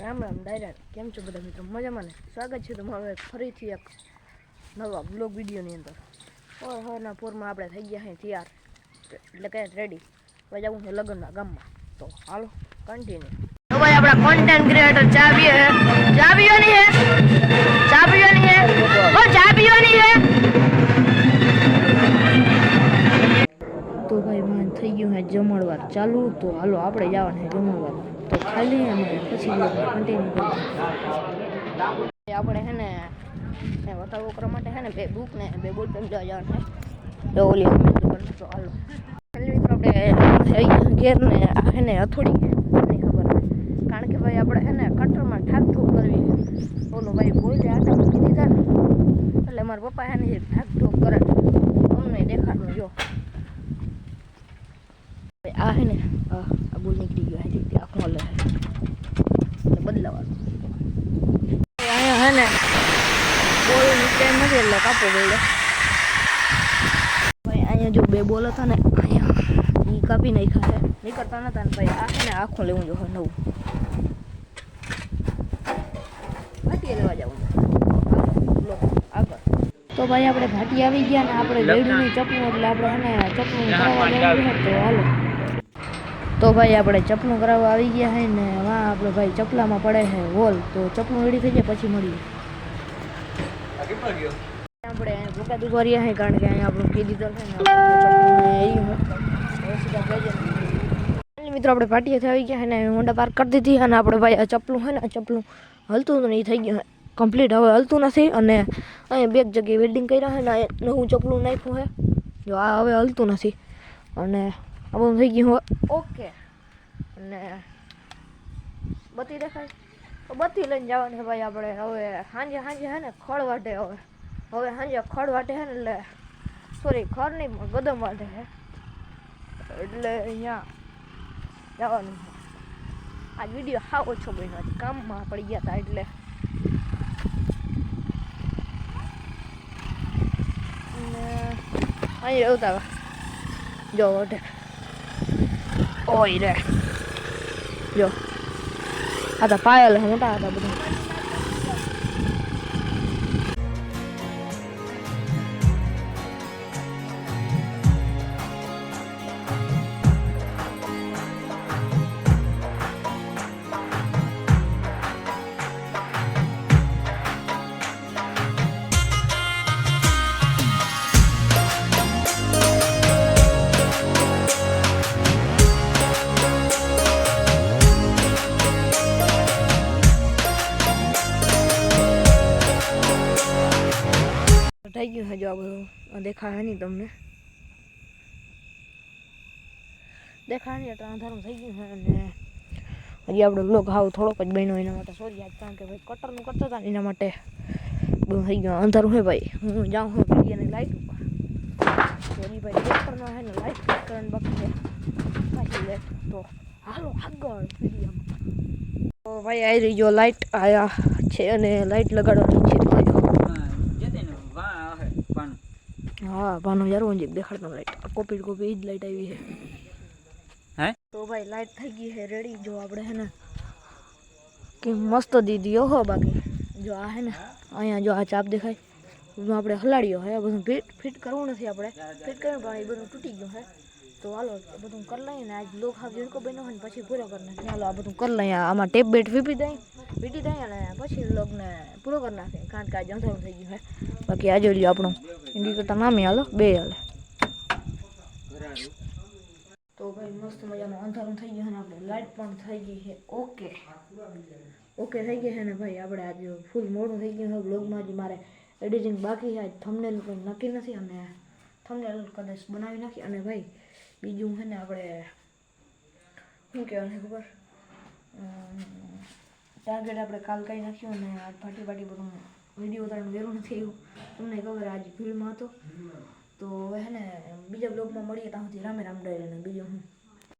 રામ રામ, ડાયરા, કેમ છો બધા મિત્રો? મજામાં ને? સ્વાગત છે તમારું ફરીથી એક નવા બ્લોગ વિડીયોની અંદર. ઓર હવારના પોરમાં આપણે થઈ ગયા છીએ તૈયાર. એટલે કે રેડી હવે જવું છે લગ્નના ગામમાં. તો હાલો કન્ટિન્યુ ભાઈ આપણા કોન્ટેન્ટ ક્રિએટર ચા ચાલુ તો હાલો આપણે જવાનું છે જમણવાર તો ખાલી અમારે પછી કન્ટિન્યુ કરીએ આપણે હે ને એ વટાવો કરવા માટે હે ને બે બુક ને બે બોલ પેન લેવા જવાનું છે તો ઓલી અમે દુકાન તો હાલો ખાલી મિત્રો આપણે અહીંયા ઘેર ને આ હે ને હથોડી નહીં ખબર કારણ કે ભાઈ આપણે હે ને કટરમાં ઠાક ઠોક કરવી છે ઓલો ભાઈ બોલે આટા મૂકી દીધા ને એટલે મારા પપ્પા હે ને ઠાક ઠોક કરે અમને દેખાડવું જો ભાઈ આ હે ને આ આ બોલ નીકળી ગયો હે તે આખો લે એટલે બદલાવાનું અહીંયા હે ને બોલ નીચે નથી એટલે કાપો બોલો. ભાઈ અહીંયા જો બે બોલ હતા ને અહીંયા એ કાપી નાખ્યા છે. નીકળતા નતા ને ભાઈ આ ને આખું લેવું જો નવું. ઘાટીએ લેવા જવું આગળ. તો ભાઈ આપણે ઘાટી આવી ગયા ને આપણે વેડુની ચપનું એટલે આપણે હે ને ચપનું કરાવવા તો હાલો. તો ભાઈ આપણે ચપલું કરાવવા આવી ગયા છે ને વાં આપણે ભાઈ ચપલામાં પડે છે હોલ તો ચપલું રેડી થઈ જાય પછી મળીએ. આપણે ભૂકા દુખવા રહ્યા છે કારણ કે અહીંયા આપણું કીધી તો છે ને આપણે ચપલું ને એ હોય. મિત્રો આપણે પાટીએથી આવી ગયા છે ને હોન્ડા પાર્ક કરી દીધી અને આપણે ભાઈ આ ચપલું છે ને આ ચપલું હલતું તો નહીં થઈ ગયું કમ્પ્લીટ હવે હલતું નથી અને અહીંયા બે એક જગ્યાએ વેલ્ડિંગ કર્યા છે ને આ નવું ચપલું નાખ્યું છે જો આ હવે હલતું નથી. અને આ બધું થઈ ગયું ઓકે. અને બત્તી દેખાય? તો બત્તી લઈને જવાની છે ભાઈ આપણે. હવે સાંજે સાંજે હે ને ખડ વાટે હવે. હવે સાંજે ખડ વાટે છે ને એટલે સોરી ખડ નહીં, પણ ગદમ વાટે છે એટલે અહીંયા જવાનું આ વીડિયો હા ઓછો બન્યો કામમાં પડી ગયા હતા એટલે. અહીં રહેતા જો વટે ઓય રે જો આ તો પાયલ હે, થઈ ગયું હજુ આ બધું દેખાય નહીં તમને. દેખાય નહીં એટલે અંધારું થઈ ગયું છે અને હજી આપણે બ્લોગ હાવ થોડોક જ બન્યો એના માટે. સોરી આજ કારણ કે ભાઈ કટરનું કરતા હતા એના માટે બધું થઈ ગયું. અંધારું હે ભાઈ. હું જાઉં છું ભાઈ લાઈટ ઉપર. સોરી ભાઈ કટરનો હે ને લાઈટ ફિટ બાકી પાછી લેટ તો હાલો આગળ વિડીયોમાં તો ભાઈ આવી જો લાઈટ આયા છે અને લાઈટ લગાડવાની છે તો આજો હા ભાનો યાર હું દેખાડતો લાઈટ કોપી કોપી એ જ લાઈટ આવી છે હે તો ભાઈ લાઈટ થઈ ગઈ છે રેડી જો આપણે હે ને કે મસ્ત દીધી હો બાકી જો આ હે ને અહીંયા જો આ ચાપ દેખાય એમાં આપણે હલાડ્યો હે આ બધું ફિટ ફિટ કરવું નથી આપણે ફિટ કરવું પણ એ બધું તૂટી ગયું હે તો હાલો એ બધું કરી લઈએ ને આજ લોક હાવ ઝીણકો બન્યો હોય ને પછી પૂરો કરી નાખીએ હાલો આ બધું કરી લઈએ આમાં ટેપ બેટ વીપી દઈ વીટી થાય અને પછી લોગને પૂરો કરી નાખે કારણ કે આજે અંધારું થઈ ગયું હે બાકી આ જોઈ લો આપણું. ઇન્ડિકેટર નામે હાલો, બે હાલે. તો ભાઈ મસ્ત મજાનું અંધારું થઈ ગયું અને આપણે. લાઇટ પણ થઈ ગઈ છે. ઓકે ઓકે થઈ ગઈ છે ને ભાઈ, આપણે આજે ફૂલ મોડું થઈ ગયું છે. બ્લોગમાં જે મારે એડિટિંગ બાકી છે. થંબનેલ કંઈ નક્કી નથી અને થંબનેલ કદાચ બનાવી નાખી. અને ભાઈ, બીજું છે ને આપણે, શું કહેવાનું ખબર? ટાર્ગેટ આપણે કાલ કરી નાખ્યું અને આજ પાટી પાટી પણ વીડિયો ઉતારણ વેરું આવ્યું તમને ખબર આજ ભીડમાં હતો. તો હે ને, બીજા બ્લોગમાં મળીએ ત્યાં સુધી રામે રામ ડાયરે બીજો બીજું હું.